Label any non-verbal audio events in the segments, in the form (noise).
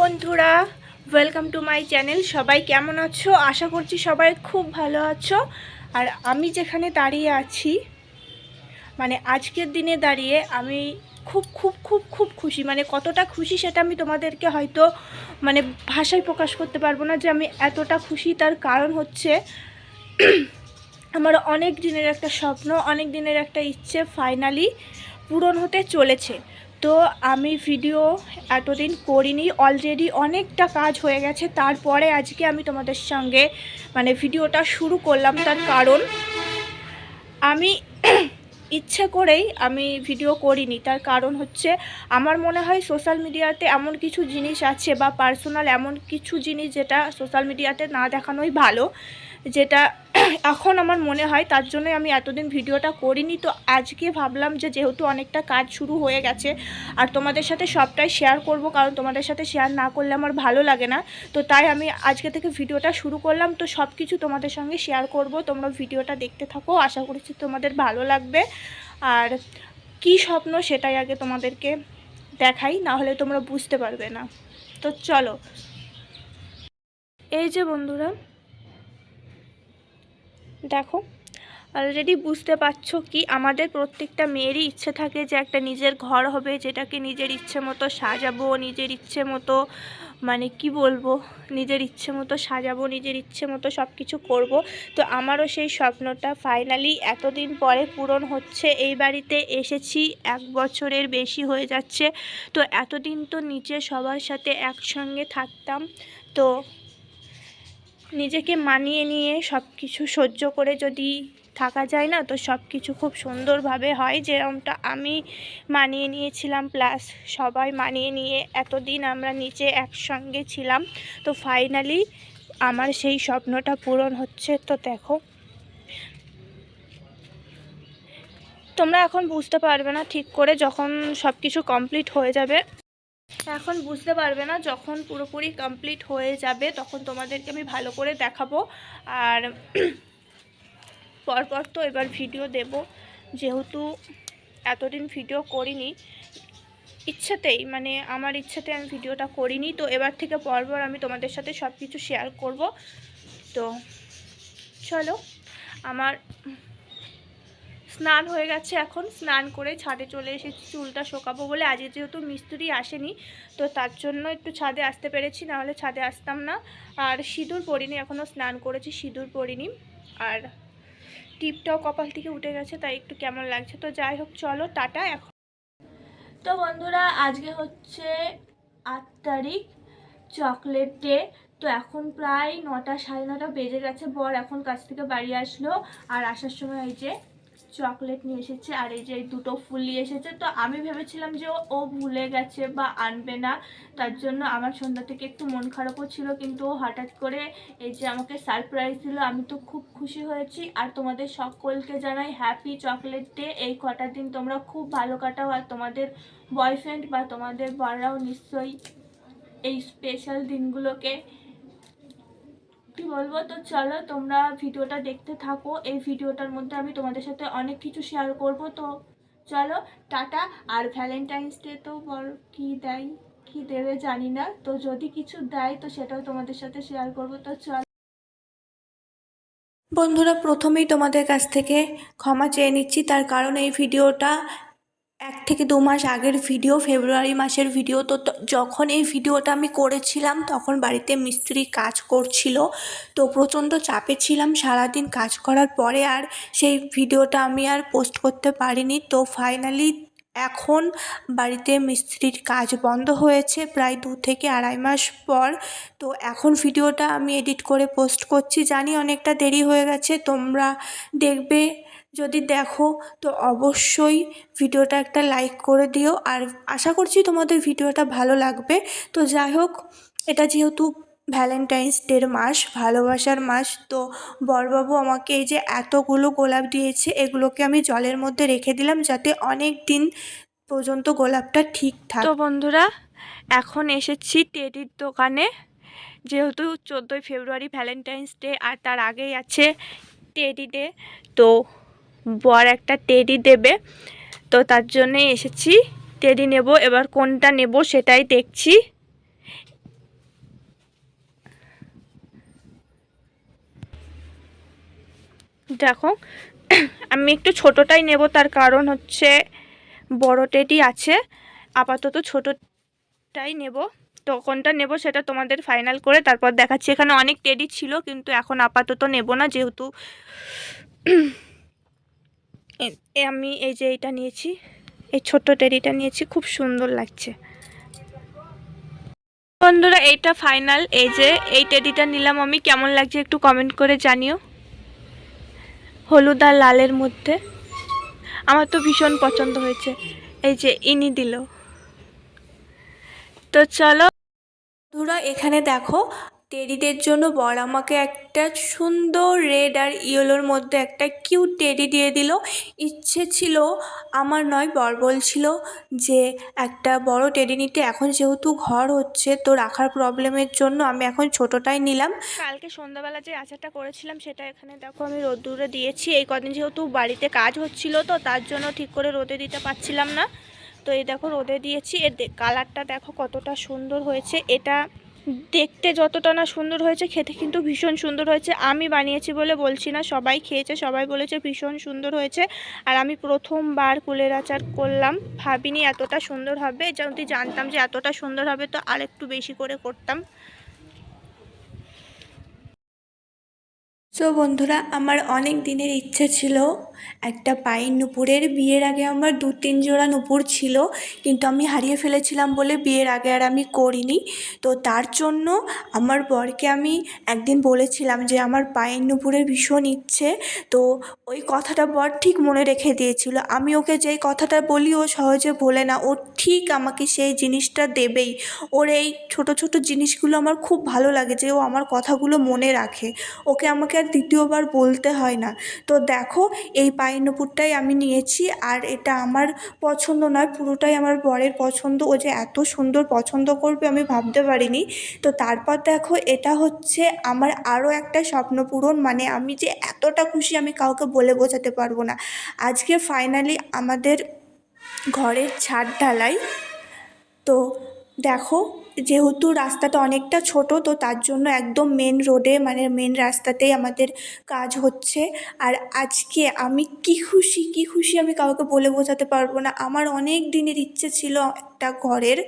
বন্ধুরা welcome to my channel সবাই কেমন আছো? আশা করছি সবাই খুব ভালো আছো। আর আমি যেখানে দাঁড়িয়ে আছি মানে আজকের দিনে দাঁড়িয়ে আমি খুব খুব খুব খুব খুশি। মানে কতটা খুশি সেটা আমি তোমাদেরকে হয়তো মানে ভাষায় প্রকাশ করতে পারব না যে আমি এতটা খুশি। তার কারণ হচ্ছে, আমার অনেক দিনের একটা স্বপ্ন, অনেক দিনের একটা ইচ্ছে ফাইনালি পূরণ হতে চলেছে। তো আমি ভিডিও এতদিন করিনি অলরেডি অনেকটা কাজ হয়ে গেছে। তারপরে আজকে আমি তোমাদের সঙ্গে মানে ভিডিওটা শুরু করলাম, তার কারণ আমি (clears throat) ইচ্ছে করেই আমি ভিডিও করিনি। তার কারণ হচ্ছে, আমার মনে হয় সোশ্যাল মিডিয়াতে এমন কিছু জিনিস আছে বা পার্সোনাল এমন কিছু জিনিস যেটা সোশ্যাল মিডিয়াতে না দেখানোই ভালো। যেটা (clears throat) এখন আমার মনে হয় তার জন্যই আমি এতদিন ভিডিওটা করিনি। তো আজকে ভাবলাম যে যেহেতু অনেকটা কাজ শুরু হয়ে গেছে, আর তোমাদের সাথে সবটাই শেয়ার করব, কারণ তোমাদের সাথে শেয়ার না করলে আমার ভালো লাগে না। তো তাই আমি আজকে থেকে ভিডিওটা শুরু করলাম। তো সব কিছু তোমাদের সঙ্গে শেয়ার করব, তোমরা ভিডিওটা দেখতে থাকো, আশা করছি তোমাদের ভালো লাগবে। আর কি স্বপ্ন সেটাই আগে তোমাদেরকে দেখাই, না হলে তোমরা বুঝতে পারবে না। তো চলো। এই যে বন্ধুরা দেখো অলরেডি বুঝতে পারছ কি আমাদের প্রত্যেকটা মেয়েরই ইচ্ছে থাকে যে একটা নিজের ঘর হবে, যেটাকে নিজের ইচ্ছে মতো সাজাবো, নিজের ইচ্ছে মতো মানে কি বলব, নিজের ইচ্ছে মতো সাজাবো, নিজের ইচ্ছে মতো সব কিছু করব। তো আমারও সেই স্বপ্নটা ফাইনালি এতদিন পরে পূরণ হচ্ছে, এই বাড়িতে এসেছি, এক বছরের বেশি হয়ে যাচ্ছে। তো এতদিন তো নিচে সবার সাথে একসঙ্গে থাকতাম। তো নিজেকে মানিয়ে নিয়ে সব কিছু সহ্য করে যদি থাকা যায় না, তো সব কিছু খুব সুন্দরভাবে হয় যেরকমটা আমি মানিয়ে নিয়েছিলাম প্লাস সবাই মানিয়ে নিয়ে এতদিন আমরা নিচে একসঙ্গে ছিলাম। তো ফাইনালি আমার সেই স্বপ্নটা পূরণ হচ্ছে, তো দেখো। তোমরা এখন বুঝতে পারবে না ঠিক করে যখন সব কিছু কমপ্লিট হয়ে যাবে। এখন বুঝতে পারবে না যখন পুরোপুরি কমপ্লিট হয়ে যাবে, তখন তোমাদেরকে আমি ভালো করে দেখাবো। আর (clears throat) পরপর তো এবার ভিডিও দেব। যেহেতু এতদিন ভিডিও করিনি, ইচ্ছাতেই মানে আমার ইচ্ছাতে আমি ভিডিওটা করিনি, তো এবার থেকে পরপর আমি তোমাদের সাথে সব কিছু শেয়ার করব। তো চলো, আমার স্নান হয়ে গেছে এখন, স্নান করে ছাদে চলে এসেছি, চুলটা শোকাবো বলে। আজকে যেহেতু মিস্ত্রি আসেনি, তো তার জন্য একটু ছাদে আসতে পেরেছি, নাহলে ছাদে আসতাম না। আর সিঁদুর পরিনি এখনও স্নান করেছি, সিঁদুর পরিনি। আর টিপটাও কপাল থেকে উঠে গেছে, তাই একটু কেমন লাগছে। তো যাই হোক, চলো, টাটা, এখন। তো বন্ধুরা, আজকে হচ্ছে আট তারিখ, চকলেট ডে। তো এখন প্রায় নটা, সাড়ে নটা বেজে গেছে, বর এখন কাছ থেকে বাড়ি আসলো। আর আসার সময় এই যে চকলেট নিয়ে এসেছে, আর এই যে দুটো ফুল নিয়ে এসেছে, তো আমি ভেবেছিলাম যে ও- ও ভুলে গেছে বা আনবে না। তার জন্য আমার সন্ধ্যা থেকে একটু মন খারাপও ছিল, কিন্তু ও হঠাৎ করে এই যে আমাকে সারপ্রাইজ দিল, আমি তো খুব খুশি হয়েছি। আর তোমাদের সকলকে জানাই হ্যাপি চকলেট ডে এই কটা দিন তোমরা খুব ভালো কাটাও, আর তোমাদের বয়ফ্রেন্ড বা তোমাদের বড়রাও নিশ্চয়ই এই স্পেশাল দিনগুলোকে কি বলব, তো চলো তোমরা ভিডিওটা দেখতে থাকো। এই ভিডিওটার মধ্যে আমি তোমাদের সাথে অনেক কিছু শেয়ার করব, তো চলো, টাটা। আর ভ্যালেন্টাইন্স ডে তো বল, কি দেয়, কি দেবে জানি না। তো যদি কিছু দেয়, তো সেটাও তোমাদের সাথে শেয়ার করব, তো চলো। বন্ধুরা, প্রথমেই তোমাদের কাছ থেকে ক্ষমা চেয়ে নিচ্ছি। তার কারণ এই ভিডিওটা এক থেকে দু মাস আগের ভিডিও ফেব্রুয়ারি মাসের ভিডিও তো যখন এই ভিডিওটা আমি করেছিলাম, তখন বাড়িতে মিস্ত্রি কাজ করছিল। তো প্রচণ্ড চাপে ছিলাম, সারাদিন কাজ করার পরে আর সেই ভিডিওটা আমি আর পোস্ট করতে পারিনি। তো ফাইনালি এখন বাড়িতে মিস্ত্রির কাজ বন্ধ হয়েছে প্রায় দু থেকে আড়াই মাস পর। তো এখন ভিডিওটা আমি এডিট করে পোস্ট করছি। জানি অনেকটা দেরি হয়ে গেছে, তোমরা দেখবে যদি দেখো, তো অবশ্যই ভিডিওটা একটা লাইক করে দিও। আর আশা করছি তোমাদের ভিডিওটা ভালো লাগবে। তো যাই হোক, এটা যেহেতু ভ্যালেন্টাইন্স ডের মাস, ভালোবাসার মাস, তো বরবাবু আমাকে এই যে এতগুলো গোলাপ দিয়েছে, এগুলোকে আমি জলের মধ্যে রেখে দিলাম যাতে অনেক দিন পর্যন্ত গোলাপটা ঠিক থাকে। তো বন্ধুরা, এখন এসেছি টেডির দোকানে। যেহেতু চোদ্দোই ফেব্রুয়ারি ভ্যালেন্টাইন্স ডে আর তার আগেই আছে টেডি ডে তো বর একটা টেডি দেবে। তো তার জন্যে এসেছি। টেডি নেব, এবার কোনটা নেব সেটাই দেখছি। দেখো, আমি একটু ছোটোটাই নেব, তার কারণ হচ্ছে বড় টেডি আছে। আপাতত ছোটোটাই নেব। তো কোনটা নেব সেটা তোমাদের ফাইনাল করে তারপর দেখাচ্ছি। এখানে অনেক টেডি ছিল, কিন্তু এখন আপাতত নেব না, যেহেতু আমি এই যে এইটা নিয়েছি, এই ছোট্ট টেডিটা নিয়েছি, খুব সুন্দর লাগছে। বন্ধুরা, এইটা ফাইনাল। এই যে এই টেডিটা নিলাম আমি। কেমন লাগছে একটু কমেন্ট করে জানিও। হলুদ আর লালের মধ্যে। আমার তো ভীষণ পছন্দ হয়েছে। এই যে ইনি দিল। তো চলো। বন্ধুরা, এখানে দেখো টেডিদের জন্য বর আমাকে একটা সুন্দর রেড আর ইয়েলোর মধ্যে একটা কিউট টেডি দিয়ে দিল। ইচ্ছে ছিল, আমার নয়, বর বলছিল যে, একটা বড় টেডি নিতে এখন যেহেতু ঘর হচ্ছে, তো রাখার প্রবলেমের জন্য আমি এখন ছোটোটাই নিলাম। কালকে সন্ধ্যাবেলা যে আচারটা করেছিলাম, সেটা এখানে দেখো আমি রোদ্দুরে দিয়েছি। এই কদিন যেহেতু বাড়িতে কাজ হচ্ছিল, তো তার জন্য ঠিক করে রোদে দিতে পারছিলাম না। তো এই দেখো রোদে দিয়েছি। এর কালারটা দেখো কতটা সুন্দর হয়েছে। এটা দেখতে যতটা না সুন্দর হয়েছে, খেতে কিন্তু ভীষণ সুন্দর হয়েছে। আমি বানিয়েছি বলে বলছি না, সবাই খেয়েছে, সবাই বলেছে ভীষণ সুন্দর হয়েছে। আর আমি প্রথমবার কুলের আচার করলাম, ভাবিনি এতটা সুন্দর হবে, যদি জানতাম যে এতটা সুন্দর হবে তো আর একটু বেশি করে করতাম। সো বন্ধুরা, আমার অনেক দিনের ইচ্ছে ছিল একটা পায়ের নুপুরের বিয়ের আগে আমার দু তিন জোড়া নুপুর ছিল, কিন্তু আমি হারিয়ে ফেলেছিলাম বলে বিয়ের আগে আর আমি করিনি। তো তার জন্য আমার বরকে আমি একদিন বলেছিলাম যে আমার পায়ের নুপুরের ভীষণ ইচ্ছে, তো ওই কথাটা বর ঠিক মনে রেখে দিয়েছিল। আমি ওকে যেই কথাটা বলি ও সহজে ভোলে না, ও ঠিক আমাকে সেই জিনিসটা দেবেই। ওর এই ছোট ছোট জিনিসগুলো আমার খুব ভালো লাগে যে ও আমার কথাগুলো মনে রাখে। ওকে আমাকে আর দ্বিতীয়বার বলতে হয় না। তো দেখো, এই পায়ের নুপুরটাই আমি নিয়েছি আর এটা আমার পছন্দ নয়, পুরোটাই আমার বরের পছন্দ। ও যে এত সুন্দর পছন্দ করবে আমি ভাবতে পারিনি। তো তারপর দেখো, এটা হচ্ছে আমার আরও একটা স্বপ্ন পূরণ মানে আমি যে এতটা খুশি আমি কাউকে বলে বোঝাতে পারব না। আজকে ফাইনালি আমাদের ঘরের ছাদ ঢালাই। তো দেখো যেহেতু রাস্তাটা অনেকটা ছোট, তো তার জন্য একদম মেন রোডে মানে মেন রাস্তাতেই আমাদের কাজ হচ্ছে। আর আজকে আমি কি খুশি কি খুশি আমি কাউকে বলে বোঝাতে পারব না। আমার অনেক দিনের ইচ্ছে ছিল একটা ঘরের।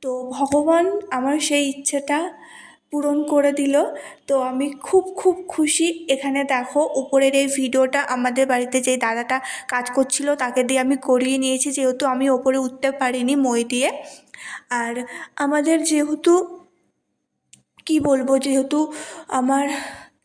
তো ভগবান আমার সেই ইচ্ছেটা পূরণ করে দিল। তো আমি খুব খুব খুশি। এখানে দেখো, উপরের এই ভিডিওটা আমাদের বাড়িতে যে দাদাটা কাজ করছিল, তাকে দিয়ে আমি করিয়ে নিয়েছি। যেহেতু আমি ওপরে উঠতে পারিনি মই দিয়ে। আর আমাদের যেহেতু, কি বলব, যেহেতু আমার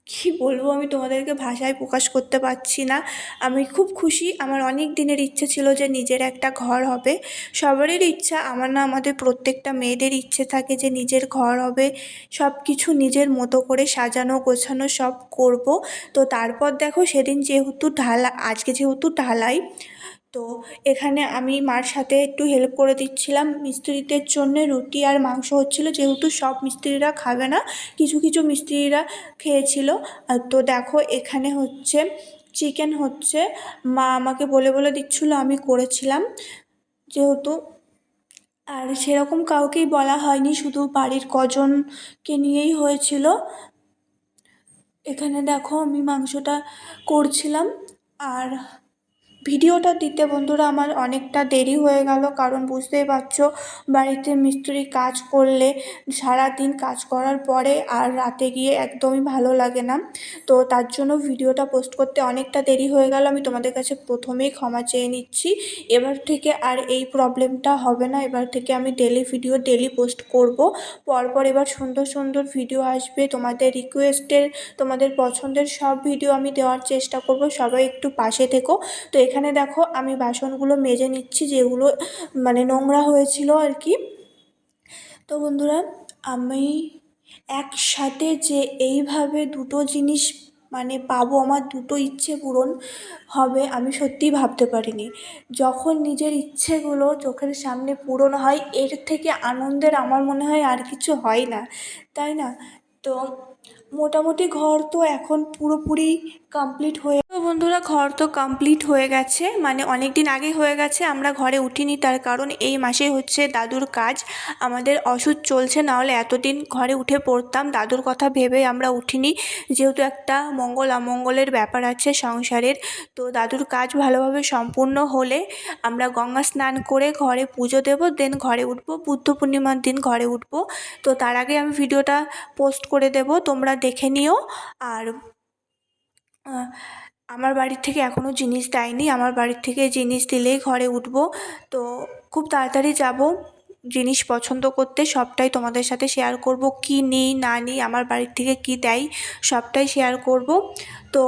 কি বলব, আমি তোমাদেরকে ভাষায় প্রকাশ করতে পারছি না। আমি খুব খুশি, আমার অনেক দিনের ইচ্ছে ছিল যে নিজের একটা ঘর হবে। সবারই ইচ্ছা, আমার না আমাদের প্রত্যেকটা মেয়েদের ইচ্ছে থাকে যে নিজের ঘর হবে সব কিছু নিজের মতো করে সাজানো, গোছানো সব করব। তো তারপর দেখো, সেদিন যেহেতু ঢালা, আজকে যেহেতু ঢালাই তো এখানে আমি মার সাথে একটু হেল্প করে দিচ্ছিলাম। মিস্ত্রিদের জন্য রুটি আর মাংস হচ্ছিল, যেহেতু সব মিস্ত্রিরা খাবে না, কিছু কিছু মিস্ত্রিরা খেয়েছিল। তো দেখো, এখানে হচ্ছে চিকেন হচ্ছে। মা আমাকে বলে বলে দিচ্ছিল, আমি করেছিলাম। যেহেতু আর সেরকম কাউকেই বলা হয়নি, শুধু বাড়ির কজনকে নিয়েই হয়েছিল। এখানে দেখো, আমি মাংসটা করছিলাম। আর ভিডিওটা দিতে বন্ধুরা আমার অনেকটা দেরি হয়ে গেল, কারণ বুঝতেই পারছ বাড়িতে মিস্ত্রি কাজ করলে সারাদিন কাজ করার পরে আর রাতে গিয়ে একদমই ভালো লাগে না। তো তার জন্য ভিডিওটা পোস্ট করতে অনেকটা দেরি হয়ে গেল, আমি তোমাদের কাছে প্রথমেই ক্ষমা চেয়ে নিচ্ছি। এবার থেকে আর এই প্রবলেমটা হবে না, এবার থেকে আমি ডেলি ভিডিও ডেলি পোস্ট করব। পরপর এবার সুন্দর সুন্দর ভিডিও আসবে, তোমাদের রিকোয়েস্টের তোমাদের পছন্দের সব ভিডিও আমি দেওয়ার চেষ্টা করব, সবাই একটু পাশে থেকো। তো এখানে দেখো আমি বাসনগুলো মেজে নিচ্ছি, যেগুলো মানে নোংরা হয়েছিল আর কি। তো বন্ধুরা, আমি একসাথে যে এইভাবে দুটো জিনিস মানে পাবো, আমার দুটো ইচ্ছে পূরণ হবে, আমি সত্যিই ভাবতে পারিনি। যখন নিজের ইচ্ছেগুলো চোখের সামনে পূরণ হয়, এর থেকে আনন্দের আমার মনে হয় আর কিছু হয় না, তাই না? তো মোটামুটি ঘর তো এখন পুরোপুরি কমপ্লিট হয়ে তো বন্ধুরা, ঘর তো কমপ্লিট হয়ে গেছে। মানে অনেক দিন আগে হয়ে গেছে, আমরা ঘরে উঠিনি। তার কারণ এই মাসে হচ্ছে দাদুর কাজ। আমাদের ওষুধ চলছে, নাহলে এতদিন ঘরে উঠে পড়তাম। দাদুর কথা ভেবে আমরা উঠিনি। যেহেতু একটা মঙ্গল, অমঙ্গলের ব্যাপার আছে সংসারের, তো দাদুর কাজ ভালোভাবে সম্পূর্ণ হলে আমরা গঙ্গা স্নান করে ঘরে পুজো দেব দেন ঘরে উঠবো। বুদ্ধ পূর্ণিমার দিন ঘরে উঠবো। তো তার আগে আমি ভিডিওটা পোস্ট করে দেব, তোমরা দেখে নিও। আর আমার বাড়ির থেকে এখনও জিনিস দেয়নি। আমার বাড়ির থেকে জিনিস দিলেই ঘরে উঠবো। তো খুব তাড়াতাড়ি যাব। জিনিস পছন্দ করতে সবটাই তোমাদের সাথে শেয়ার করব। কি নিই, না নিই, আমার বাড়ির থেকে কি দেয়, সবটাই শেয়ার করব। তো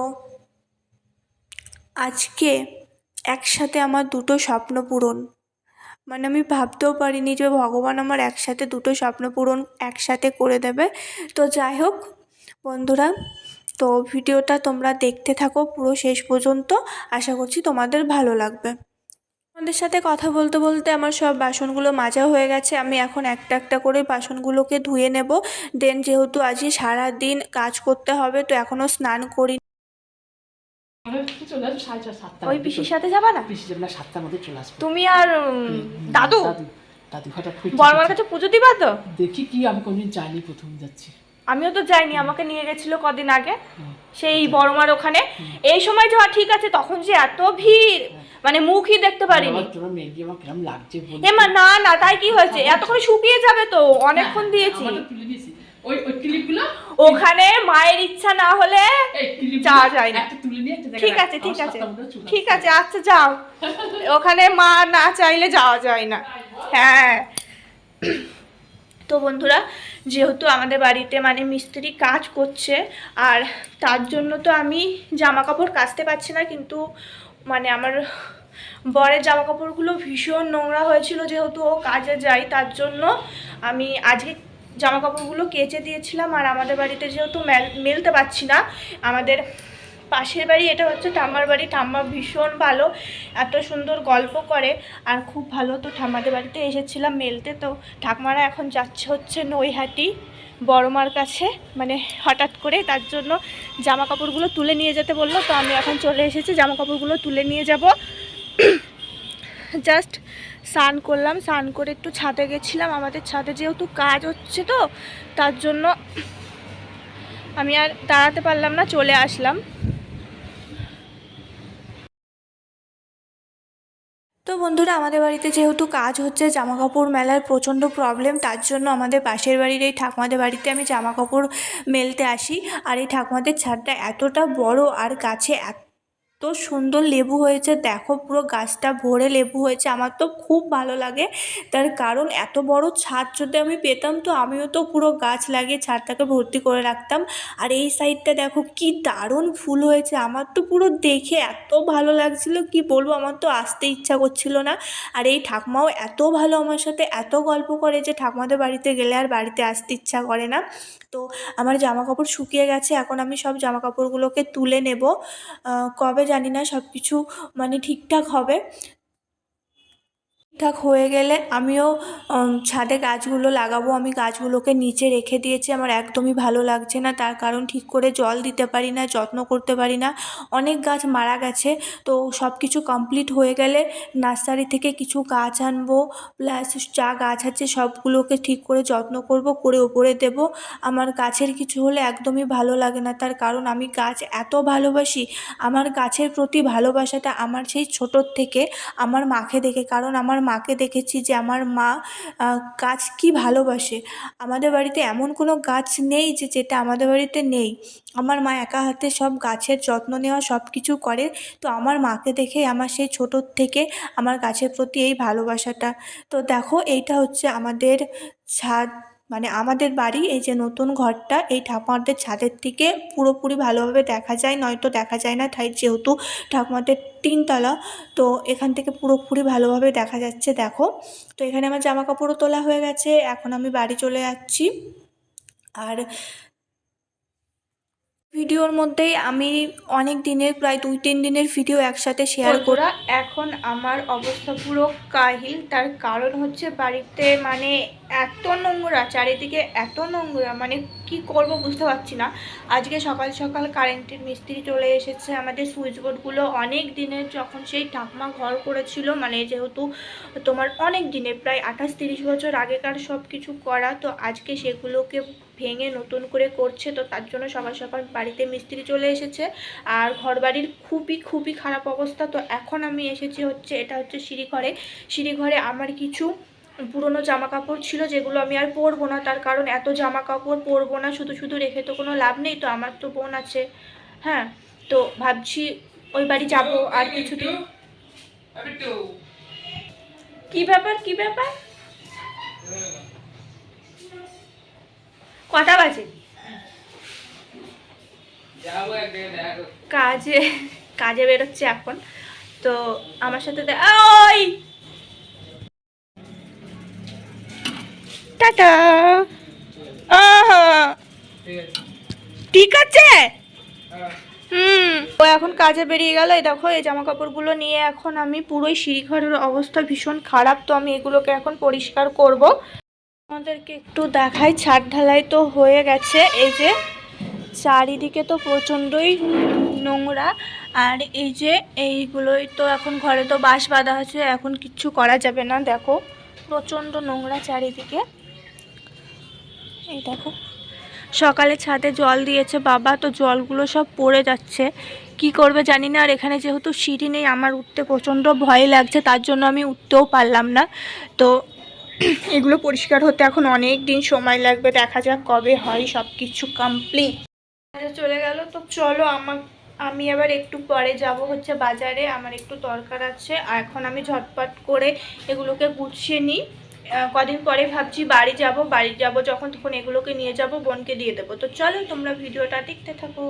আজকে একসাথে আমার দুটো স্বপ্ন পূরণ। মানে আমি ভাবতেও পারিনি যে ভগবান আমার একসাথে দুটো স্বপ্ন পূরণ একসাথে করে দেবে। তো যাই হোক, বন্ধুরা তো ভিডিওটা তোমরা দেখতে থাকো পুরো শেষ পর্যন্ত। আশা করছি তোমাদের ভালো লাগবে। তোমাদের সাথে কথা বলতে বলতে আমার সব বাসনগুলো মাজা হয়ে গেছে। আমি এখন একটা একটা করে বাসনগুলোকে ধুয়ে নেব। দেন যেহেতু আজকে সারা দিন কাজ করতে হবে তো এখনও স্নান করি ওই পিসির সাথে যাবা না? পিসি যাবে না সাতটার মধ্যে চলে আসব তুমি আর দাদু হঠাৎ কাছে পুজো দিবা তো? দেখি কি আমি কোনদিন যাইনি প্রথম যাচ্ছি। আমিও তো যাইনি আমাকে নিয়ে গেছিল কদিন আগে সেই বড়মার ওখানে। এই সময় যাওয়া ঠিক আছে তখন যে এত ভিড় মানে মুখই দেখতে পারিনি। আমার তোমার মেয়েকে আমার কিরম লাগছে বলি এ মা না না তাই কি হয়েছে? এতক্ষণ শুকিয়ে যাবে তো অনেকক্ষণ দিয়েছি। আমারটা তুলে দিয়েছি ওখানে মায়ের ইচ্ছা না হলে যাওয়া যায় না। ঠিক আছে ঠিক আছে। ঠিক আছে আচ্ছা যাও। (laughs) ওখানে মা না চাইলে যাওয়া যায় না। হ্যাঁ। তো বন্ধুরা যেহেতু আমাদের বাড়িতে মানে মিস্ত্রি কাজ করছে, আর তার জন্য তো আমি জামা কাপড় কাচতে পারছি না, কিন্তু মানে আমার বরের জামা কাপড়গুলো ভীষণ নোংরা হয়েছিল যেহেতু ও কাজে যায়, তার জন্য আমি আজকে জামা কাপড়গুলো কেচে দিয়েছিলাম, আর আমাদের বাড়িতে যেহেতু মেলতে পারছি না, আমাদের পাশের বাড়ি, এটা হচ্ছে ঠাম্মার বাড়ি। ঠাম্মা ভীষণ ভালো, এত সুন্দর গল্প করে। আর খুব ভালো তো ঠাম্মাদের বাড়িতে এসেছিলাম মেলতে। তো ঠাকুমারা এখন যাচ্ছে হচ্ছে নৈহাটি বড়মার কাছে। মানে হঠাৎ করে তার জন্য জামা কাপড়গুলো তুলে নিয়ে যেতে বলল। তো আমি এখন চলে এসেছি জামা কাপড়গুলো তুলে নিয়ে যাব। জাস্ট স্নান করলাম, স্নান করে একটু ছাদে গেছিলাম। আমাদের ছাদে যেহেতু কাজ হচ্ছে তো, তার জন্য আমি আর দাঁড়াতে পারলাম না, চলে আসলাম। তো বন্ধুরা, আমাদের বাড়িতে যেহেতু কাজ হচ্ছে জামা কাপড় মেলার প্রচণ্ড প্রবলেম তার জন্য আমাদের পাশের বাড়ির এই ঠাকুমাদের বাড়িতে আমি জামা কাপড় মেলতে আসি। আর এই ঠাকুমাদের ছাদটা এতটা বড় আর গাছে এত সুন্দর লেবু হয়েছে, দেখো পুরো গাছটা ভরে লেবু হয়েছে, আমার তো খুব ভালো লাগে। তার কারণ এত বড় ছাদ যদি আমি পেতাম তো আমিও তো পুরো গাছ লাগিয়ে ছাদটাকে ভর্তি করে রাখতাম। আর এই সাইডটা দেখো কি দারুণ ফুল হয়েছে, আমার তো পুরো দেখে এত ভালো লাগছিল, কি বলব আমার তো আসতে ইচ্ছা করছিল না। আর এই ঠাকুমাও এত ভালো আমার সাথে এত গল্প করে যে ঠাকুমাদের বাড়িতে গেলে আর বাড়িতে আসতে ইচ্ছা করে না। তো আমার জামা কাপড় শুকিয়ে গেছে, এখন আমি সব জামা কাপড়গুলোকে তুলে নেব। কবে জানি না সব কিছু মানে ঠিকঠাক হবে। ঠিকঠাক হয়ে গেলে আমিও ছাদে গাছগুলো লাগাবো। আমি গাছগুলোকে নিচে রেখে দিয়েছি। আমার একদমই ভালো লাগছে না। তার কারণ ঠিক করে জল দিতে পারি না, যত্ন করতে পারি না। অনেক গাছ মারা গেছে। তো সব কিছু কমপ্লিট হয়ে গেলে নার্সারি থেকে কিছু গাছ আনব। প্লাস যা গাছ আছে সবগুলোকে ঠিক করে যত্ন করব, করে ওপরে দেব। আমার গাছের কিছু হলে একদমই ভালো লাগে না। তার কারণ আমি গাছ এত ভালোবাসি। আমার গাছের প্রতি ভালোবাসাটা আমার সেই ছোটোর থেকে আমার মাকে দেখে। কারণ আমার মাকে দেখেছি যে আমার মা গাছ কি ভালোবাসে। আমাদের বাড়িতে এমন কোনো গাছ নেই যে যেটা আমাদের বাড়িতে নেই। আমার মা একা হাতে সব গাছের যত্ন নেওয়া সব কিছু করে। তো আমার মাকে দেখে আমার সেই ছোটোর থেকে আমার গাছের প্রতি এই ভালোবাসাটা। তো দেখো এইটা হচ্ছে আমাদের ছাদ মানে আমাদের বাড়ি, এই যে নতুন ঘরটা, এই ঠাকুমাদের ছাদের থেকে পুরোপুরি ভালোভাবে দেখা যায়, নয়তো দেখা যায় না, তাই যেহেতু ঠাকুমাদের তিনতলা, তো এখান থেকে পুরোপুরি ভালোভাবে দেখা যাচ্ছে, দেখো। তো এখানে আমার জামা কাপড়ও তোলা হয়ে গেছে, এখন আমি বাড়ি চলে যাচ্ছি। আর ভিডিওর মধ্যেই আমি অনেক দিনের, প্রায় দুই তিন দিনের ভিডিও একসাথে শেয়ার করা এখন আমার অবস্থা পুরো কাহিল, তার কারণ হচ্ছে বাড়িতে মানে এত নোংরা, চারিদিকে এত নোংরা মানে কি করব বুঝতে পারছি না। আজকে সকাল সকাল কারেন্টের মিস্ত্রি চলে এসেছে আমাদের সুইচ বোর্ডগুলো। অনেক দিনের যখন সেই ঠাকমা ঘর করেছিল মানে যেহেতু তোমার অনেক দিনে প্রায় আঠাশ তিরিশ বছর আগেকার সব কিছু করা, তো আজকে সেগুলোকে ভেঙে নতুন করে করছে, তো তার জন্য সকাল সকাল বাড়িতে মিস্ত্রি চলে এসেছে। আর ঘরবাড়ির খুবই খুবই খারাপ অবস্থা। তো এখন আমি এসেছি হচ্ছে, এটা হচ্ছে সিঁড়িঘরে। সিঁড়িঘরে আমার কিছু পুরনো জামা কাপড় ছিল যেগুলো আমি আর পরবো না, তার কারণ এত জামা কাপড় পরবো না, শুধু শুধু রেখে তো কোনো লাভ নেই, তো আমার তো বোন আছে। হ্যাঁ তো ভাবছি ওই বাড়ি যাব আর কিছুদিন। কি ব্যাপার কি ব্যাপার? কটা বাজে? কাজে কাজে বেরোচ্ছে এখন। তো আমার সাথে ওই! টাটা। ঠিক আছে? হুম। ও এখন কাজে বেরিয়ে গেল। এই দেখো, এই জামা কাপড়গুলো নিয়ে এখন আমি পুরোই সিঁড়িঘরের অবস্থা ভীষণ খারাপ, তো আমি এগুলোকে এখন পরিষ্কার করব। আমাদেরকে একটু দেখাই, ছাদ ঢালাই তো হয়ে গেছে। এই যে, চারিদিকে তো প্রচণ্ডই নোংরা। আর এই যে, এইগুলোই তো এখন ঘরে তো বাঁশ বাঁধা আছে, এখন কিচ্ছু করা যাবে না। দেখো, প্রচণ্ড নোংরা চারিদিকে। এই দেখো। সকালে ছাদে জল দিয়েছে বাবা, তো জলগুলো সব পড়ে যাচ্ছে। কি করবে জানি না, আর এখানে যেহেতু সিঁড়ি নেই, আমার উঠতে প্রচণ্ড ভয় লাগছে, তার জন্য আমি উঠতেও পারলাম না। তো (clears throat) এগুলো পরিষ্কার হতে এখন অনেক দিন সময় লাগবে, দেখা যাক কবে হয় সব কিছু কমপ্লিট চলে গেল, তো চলো আমার আমি আবার একটু পরে যাব হচ্ছে বাজারে, আমার একটু দরকার আছে এখন আমি ঝটপট করে এগুলোকে গুছিয়ে নিই। কদিন পরে ভাবছি বাড়ি যাব। বাড়ি যাব যখন, তখন এগুলোকে নিয়ে যাব, বোনকে দিয়ে দেবো। তো চলো তোমরা ভিডিওটা দেখতে থাকো।